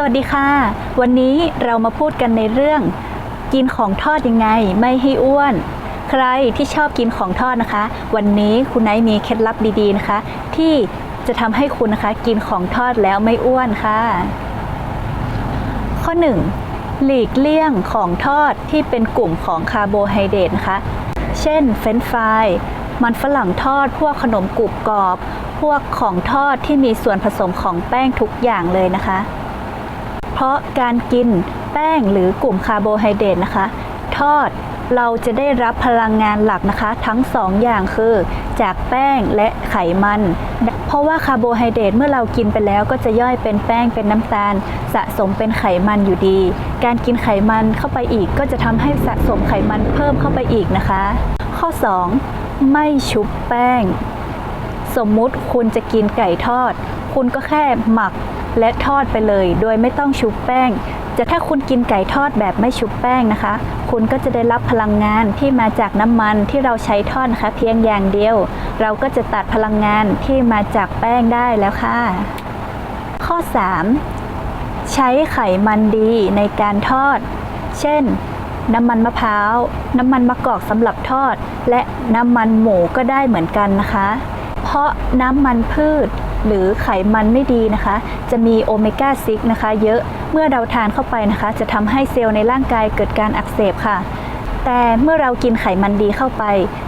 สวัสดีค่ะ วันนี้เรามาพูดกันในเรื่อง กินของทอดยังไงไม่ให้อ้วน ใครที่ชอบกินของทอดนะคะ วันนี้คุณไนท์มีเคล็ดลับดีๆนะคะ ที่จะทำให้คุณนะคะ กินของทอดแล้วไม่อ้วนค่ะ ข้อ 1. หลีกเลี่ยงของทอดที่เป็นกลุ่มของคาร์โบไฮเดรตนะคะ เช่น เฟรนช์ฟรายมันฝรั่งทอดพวกขนมกรุบกรอบ พวกของทอดที่มีส่วนผสมของแป้งทุกอย่างเลยนะคะ เพราะการกินแป้งหรือกลุ่มคาร์โบไฮเดรตนะคะ ทอดเราจะได้รับพลังงานหลักนะคะ ทั้ง 2ออย่างคือ จากแป้งและไขมัน เพราะว่าคาร์โบไฮเดรตเมื่อเรากินไปแล้วก็จะย่อยเป็นแป้งเป็นน้ำตาล สะสมเป็นไขมันอยู่ดี การกินไขมันเข้าไปอีกก็จะทำให้สะสมไขมันเพิ่มเข้าไปอีกนะคะ ข้อ 2 ไม่ชุบแป้ง สมมุติคุณจะกินไก่ทอด คุณก็แค่หมัก และทอดไปเลย โดยไม่ต้องชุบแป้ง จะถ้าคุณกินไก่ทอดแบบไม่ชุบแป้งนะคะ คุณก็จะได้รับพลังงานที่มาจากน้ำมันที่เราใช้ทอดนะคะเพียงอย่างเดียว เราก็จะตัดพลังงานที่มาจากแป้งได้แล้วค่ะ ข้อ 3 ใช้ไขมันดีในการทอด เช่นน้ำมันมะพร้าว น้ำมันมะกอกสำหรับทอด และน้ำมันหมูก็ได้เหมือนกันนะคะ เพราะน้ำมันพืช หรือไขมันไม่ดีนะคะ จะมีโอเมก้า6นะคะ เยอะเมื่อเราทานเข้าไปนะคะ จะทำให้เซลล์ในร่างกายเกิดการอักเสบค่ะ แต่เมื่อเรากินไขมันดีเข้าไป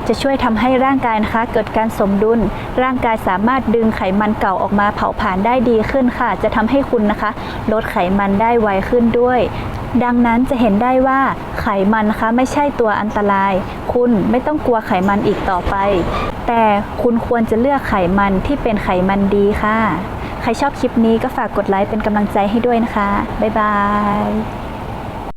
จะช่วยทำให้ร่างกายนะคะ เกิดการสมดุล ร่างกายสามารถดึงไขมันเก่าออกมาเผาผลาญได้ดีขึ้นค่ะ จะทำให้คุณนะคะ ลดไขมันได้ไวขึ้นด้วย ดังนั้นจะเห็นได้ว่าไขมันนะคะไม่ใช่ตัวอันตราย คุณไม่ต้องกลัวไขมันอีกต่อไป แต่คุณควรจะเลือกไขมันที่เป็นไขมันดีค่ะ ใครชอบคลิปนี้ก็ฝากกดไลค์เป็นกำลังใจให้ด้วยนะคะ บ๊ายบาย